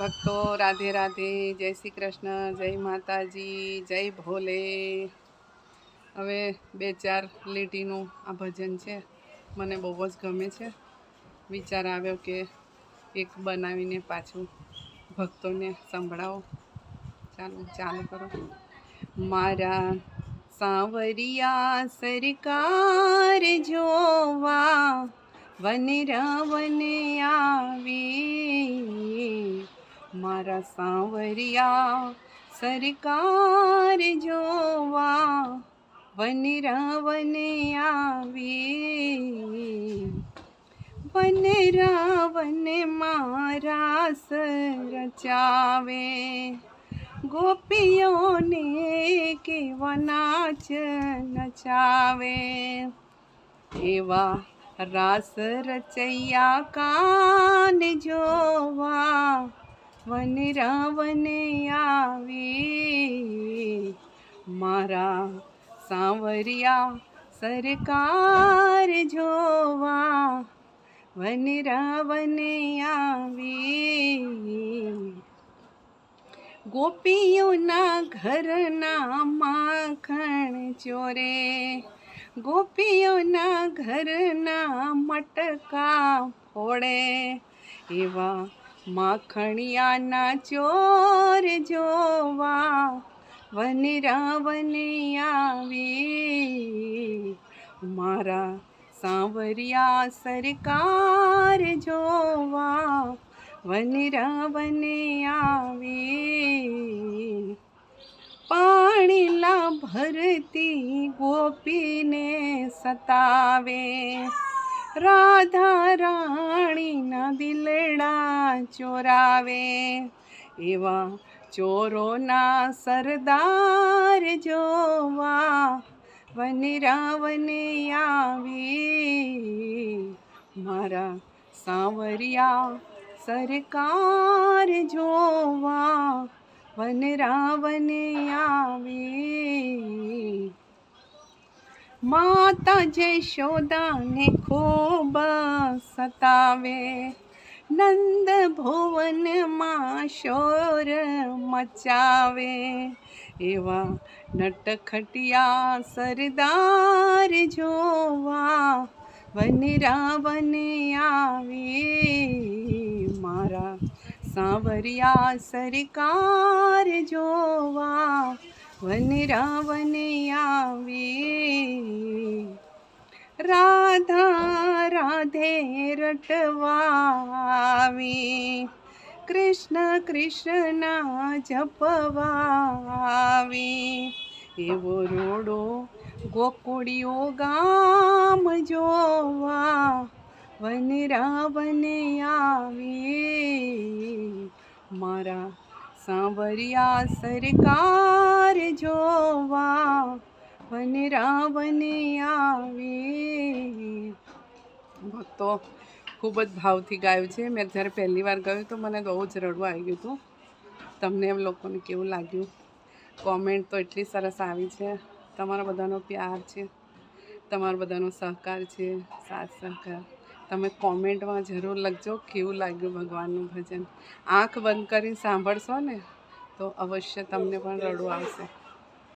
ભક્તો, રાધે રાધે, જય શ્રી કૃષ્ણ, જય માતાજી, જય ભોલે. હવે બે ચાર લીટીનું આ ભજન છે. મને બહુ જ ગમે છે. વિચાર આવ્યો કે એક બનાવીને પાછું ભક્તોને સંભળાવો. ચાલો, ચાલુ કરો. મારા સાવરિયા સરકાર જોવા વન રાવને આવી મારા સાંવરિયા, સરકાર જોવા વન રાવને આવી. વન રાવન મારા સરચાવે ગોપીઓને કેવા નાચ નચાવે. એવા રાસ રચૈયા કાન જોવા વન રાવને આવી. મારા સાંવરિયા સરકાર જોવા. વન રાવને આવી. ગોપીઓના ઘરના માખણ ચોરે. ગોપીઓના ઘરના મટકા ફોડે. એવા માખણિયાના ચોર જોવા વન રાવને આવી. મારા સાંવરિયા સરકાર જોવા વન રાવને આવી. પાણીલા ભરતી ગોપીને સતાવે. રાધા રાણીના દિલડા ચોરાવે, એવા ચોરોના સરદાર જોવા વન આવી. મારા સાવરિયા સરકાર જોવા વન આવી. માતા જશોદાને ખૂબ સતાવે. નંદ ભુવનમાં શોર મચાવે. એવા નટખટિયા સરદાર જોવા વન રાવને આવી. મારા સાવરિયા સરકાર જોવા વન રાવને આવી. રાધા, રાધે રટવાવી. કૃષ્ણ કૃષ્ણ જપવાવી. એવો રોડો ગોકુળીઓ ગામ જોવા. વન રાવને આવી. મારા સાંભળ્યા સરકાર જોવા. વન રાવને આવી. ભક્તો, ખૂબ જ ભાવથી ગાયું છે. મેં જ્યારે પહેલી વાર ગયું તો મને બહુ જ રડવું આવી ગયું હતું. તમને એમ લોકોને કેવું લાગ્યું? કોમેન્ટ તો એટલી સરસ આવી છે. તમારા બધાનો પ્યાર છે. તમારા બધાનો સહકાર છે. સાથ સહકાર. તમે કોમેન્ટમાં જરૂર લખજો કેવું લાગ્યું ભગવાનનું ભજન. આંખ બંધ કરીને સાંભળશો ને, તો અવશ્ય તમને પણ રડવું આવશે.